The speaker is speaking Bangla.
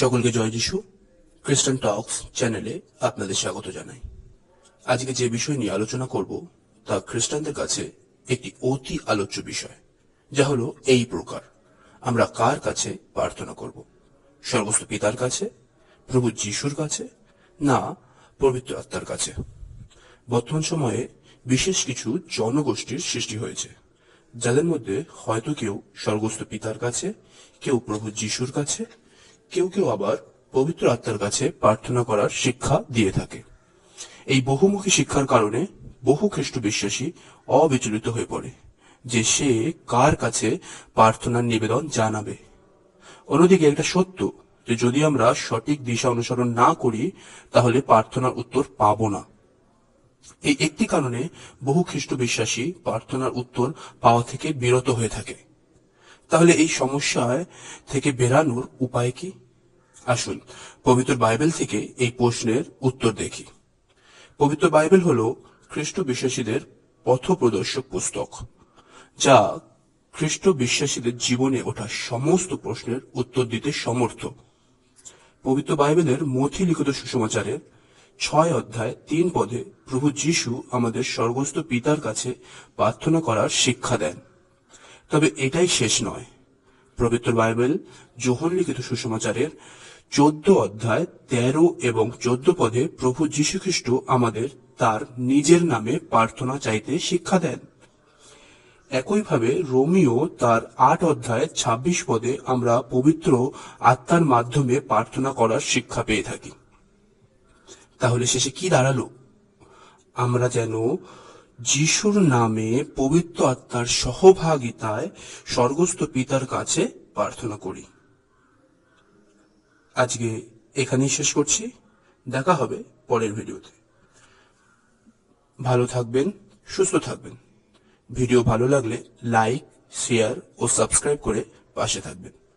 সকলকে জয় যিশু। খ্রিস্টান টক্স চ্যানেলে আপনাদের স্বাগত জানাই। আজকে যে বিষয় নিয়ে আলোচনা করব, তা খ্রিস্টানদের কাছে একটি অতি আলোচ্য বিষয়, যা হলো এই প্রকার। আমরা কার কাছে প্রার্থনা করব? সর্বস্ত পিতার কাছে? প্রভু যিশুর কাছে? না, পবিত্র আত্মার কাছে? বর্তমান সময়ে বিশেষ কিছু জনগোষ্ঠীর সৃষ্টি হয়েছে, যাদের মধ্যে হয়তো কেউ স্বর্গস্থ পিতার কাছে, কেউ প্রভু যিশুর কাছে কেউ কেউ আবার পবিত্র আত্মার কাছে প্রার্থনা করার শিক্ষা দিয়ে থাকে। এই বহুমুখী শিক্ষার কারণে বহু খ্রিস্ট বিশ্বাসী অবিচলিত হয়ে পড়ে যে সে কার কাছে প্রার্থনার নিবেদন জানাবে। অন্যদিকে একটা সত্য যে যদি আমরা সঠিক দিশা অনুসরণ না করি, তাহলে প্রার্থনার উত্তর পাবো না। এই একটি কারণে বহু খ্রিস্ট বিশ্বাসী প্রার্থনার উত্তর পাওয়া থেকে বিরত হয়ে থাকে। তাহলে এই সমস্যায় থেকে বেরানোর উপায় কি? আসুন, পবিত্র বাইবেল থেকে এই প্রশ্নের উত্তর দেখি। পবিত্র বাইবেল হলো খ্রিস্ট বিশ্বাসীদের পথপ্রদর্শক পুস্তক, যা খ্রিস্ট বিশ্বাসীদের জীবনে ওঠা সমস্ত প্রশ্নের উত্তর দিতে সমর্থ। পবিত্র বাইবেলের মথি লিখিত সুসমাচারের ছয় অধ্যায় তিন পদে প্রভু যীশু আমাদের স্বর্গস্থ পিতার কাছে প্রার্থনা করার শিক্ষা দেন। তবে এটাই শেষ নয়। পবিত্র বাইবেল, যোহন লিখিত সুসমাচারের চোদ্দ অধ্যায়, তেরো এবং চোদ্দ পদে প্রভু যীশু খ্রিস্ট আমাদের তার নিজের নামে প্রার্থনা চাইতে শিক্ষা দেন। একইভাবে রোমিও তার আট অধ্যায় ২৬ পদে আমরা পবিত্র আত্মার মাধ্যমে প্রার্থনা করার শিক্ষা পেয়ে থাকি। তাহলে শেষে কি দাঁড়াল? আমরা যেন যিশুর নামে পবিত্র আত্মার সহভাগিতায় স্বর্গস্থ পিতার কাছে প্রার্থনা করি। আজকে এখানেই শেষ করছি। দেখা হবে পরের ভিডিওতে। ভালো থাকবেন, সুস্থ থাকবেন। ভিডিও ভালো লাগলে লাইক, শেয়ার ও সাবস্ক্রাইব করে পাশে থাকবেন।